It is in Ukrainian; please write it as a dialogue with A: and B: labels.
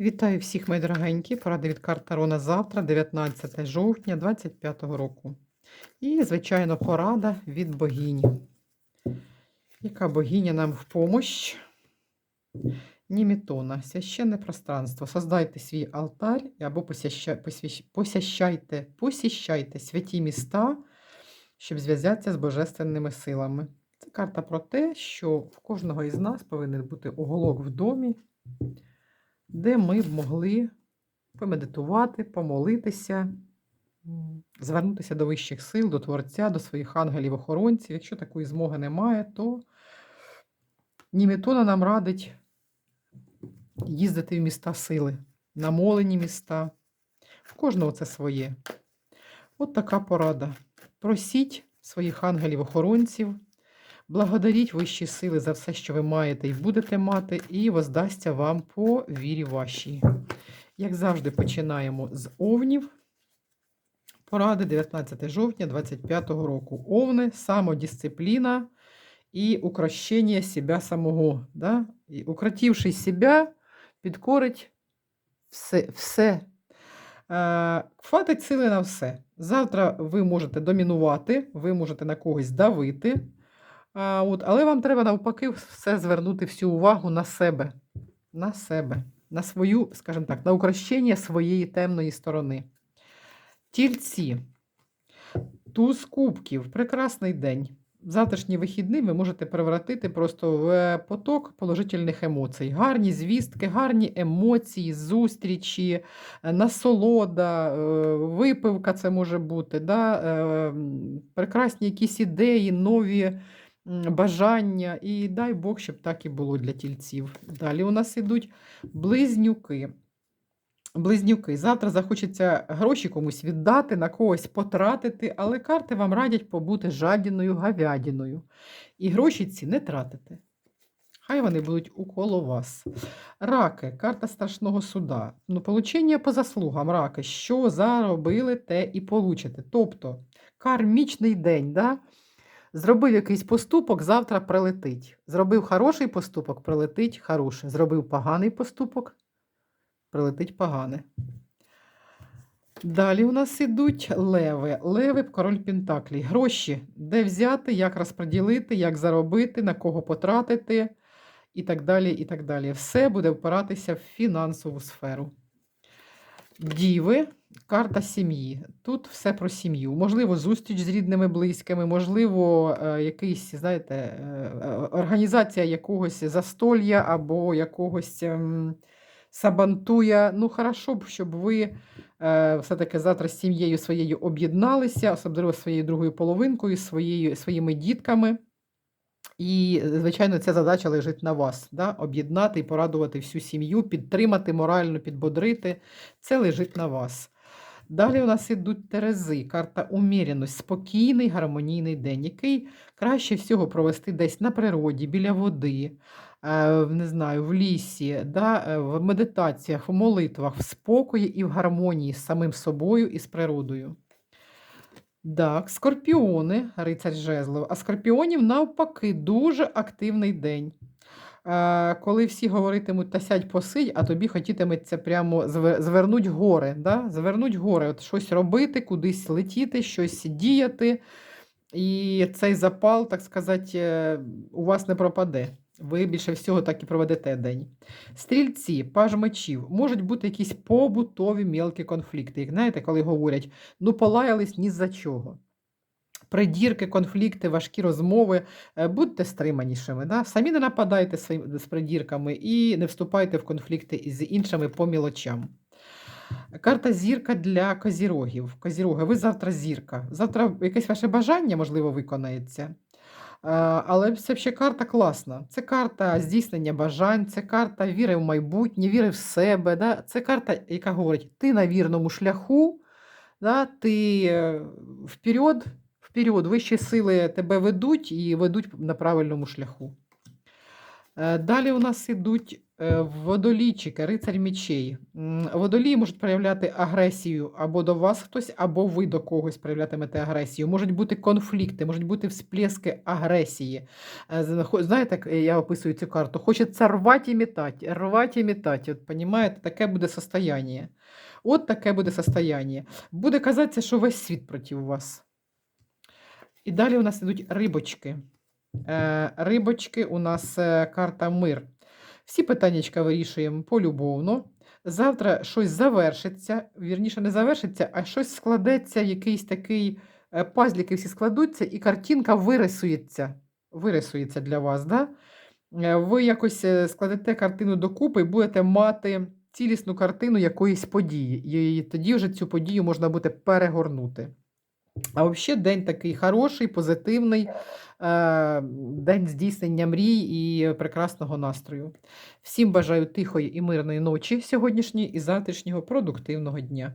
A: Вітаю всіх, мої дорогенькі. Поради від карт Таро на завтра, 19 жовтня 2025 року. І, звичайно, порада від богині. Яка богиня нам в помощь? Німітона, священне пространство. Создайте свій алтарь або посящайте, посіщайте святі міста, щоб зв'язатися з божественними силами. Це карта про те, що в кожного із нас повинен бути уголок в домі, де ми б могли помедитувати, помолитися, звернутися до вищих сил, до Творця, до своїх ангелів-охоронців. Якщо такої змоги немає, то Німітона нам радить їздити в міста сили, намолені міста. В кожного це своє. От така порада. Просіть своїх ангелів-охоронців, благодаріть вищі сили за все, що ви маєте і будете мати, і воздасться вам по вірі вашій. Як завжди, починаємо з овнів. Поради 19 жовтня 2025 року. Овни, самодисципліна і укращення себе самого. Да? І укротивши себе, підкорить все. все. Е, Хватить сили на все. Завтра ви можете домінувати, ви можете на когось давити. А, от, але вам треба навпаки все звернути всю увагу на себе. На себе, на свою, скажімо так, на укращення своєї темної сторони. Тільці. Туз кубків. Прекрасний день. Завтрашні вихідні ви можете превратити просто в поток положительних емоцій. Гарні звістки, гарні емоції, зустрічі, е, насолода, е, випивка це може бути. Да? е, Прекрасні якісь ідеї, нові бажання. І дай Бог, щоб так і було для тільців. Далі у нас ідуть близнюки. Близнюки. Завтра захочеться гроші комусь віддати, на когось потратити, але карти вам радять побути жадіною говядіною. І гроші ці не тратити. Хай вони будуть уколо вас. Раки, карта страшного суда. Ну, получення по заслугам раки. Що заробили, те і получите. Тобто кармічний день. Да? Зробив якийсь поступок, завтра прилетить. Зробив хороший поступок, прилетить хороше. Зробив поганий поступок, прилетить погане. Далі у нас ідуть леви. Леви, король Пентаклі. Гроші. Де взяти, як розподілити, як заробити, на кого потратити і так далі. і так далі. Все буде впиратися в фінансову сферу. Діви, карта сім'ї. Тут все про сім'ю. Можливо, зустріч з рідними близькими, можливо, е, якийсь, знаєте, е, е, організація якогось застолья або якогось ем, сабантуя. Ну, хорошо б, щоб ви все-таки завтра з сім'єю своєю об'єдналися, особливо своєю другою половинкою, своєю, своїми дітками. І, звичайно, ця задача лежить на вас. Да? Об'єднати і порадувати всю сім'ю, підтримати морально, підбодрити. Це лежить на вас. Далі у нас ідуть Терези, карта уміряність, спокійний гармонійний день, який краще всього провести десь на природі, біля води, е, не знаю, в лісі, да? е, в медитаціях, в молитвах, в спокої і в гармонії з самим собою і з природою. Так, скорпіони, рицар жезлов, а скорпіонів навпаки дуже активний день. Е, коли всі говоритимуть та сядь посидь, а тобі хотітиметься прямо зве- звернуть гори, да? звернуть гори, от щось робити, кудись летіти, щось діяти. І цей запал, так сказати, е, у вас не пропаде. Ви більше всього так і проведете день. Стрільці, паж мечів, можуть бути якісь побутові мелкі конфлікти. Як знаєте, коли говорять, ну полаялись ні за чого. Придірки, конфлікти, важкі розмови, е, будьте стриманішими. Да? Самі не нападайте з придірками і не вступайте в конфлікти із іншими по мілочам. Карта зірка для козірогів. Козіроги, ви завтра зірка. Завтра якесь ваше бажання, можливо, виконається. Але це ще карта класна. Це карта здійснення бажань, це карта віри в майбутнє, віри в себе. Да? Це карта, яка говорить, ти на вірному шляху, да? ти е, вперед, вперед, вищі сили тебе ведуть і ведуть на правильному шляху. Е, Далі у нас ідуть е, водолійчики, рицарь мечей. М, Водолії можуть проявляти агресію або до вас хтось, або ви до когось проявлятимете агресію. Можуть бути конфлікти, можуть бути всплески агресії. Е, Знаєте, як я описую цю карту? Хочеться рвати і метати, рвати і метати. От, понімаєте, таке буде состояние. От таке буде состояние. Буде казатися, що весь світ проти вас. І далі у нас йдуть рибочки. Е, Рибочки, у нас е, карта мир. Всі питаннячка вирішуємо полюбовно. Завтра щось завершиться, вірніше, не завершиться, а щось складеться, якийсь такий е, пазліки всі складуться, і картинка вирисується. Вирисується для вас. Да? Ви якось складете картину докупи і будете мати цілісну картину якоїсь події. І тоді вже цю подію можна буде перегорнути. А взагалі день такий хороший, позитивний, день здійснення мрій і прекрасного настрою. Всім бажаю тихої і мирної ночі сьогоднішньої і завтрашнього продуктивного дня.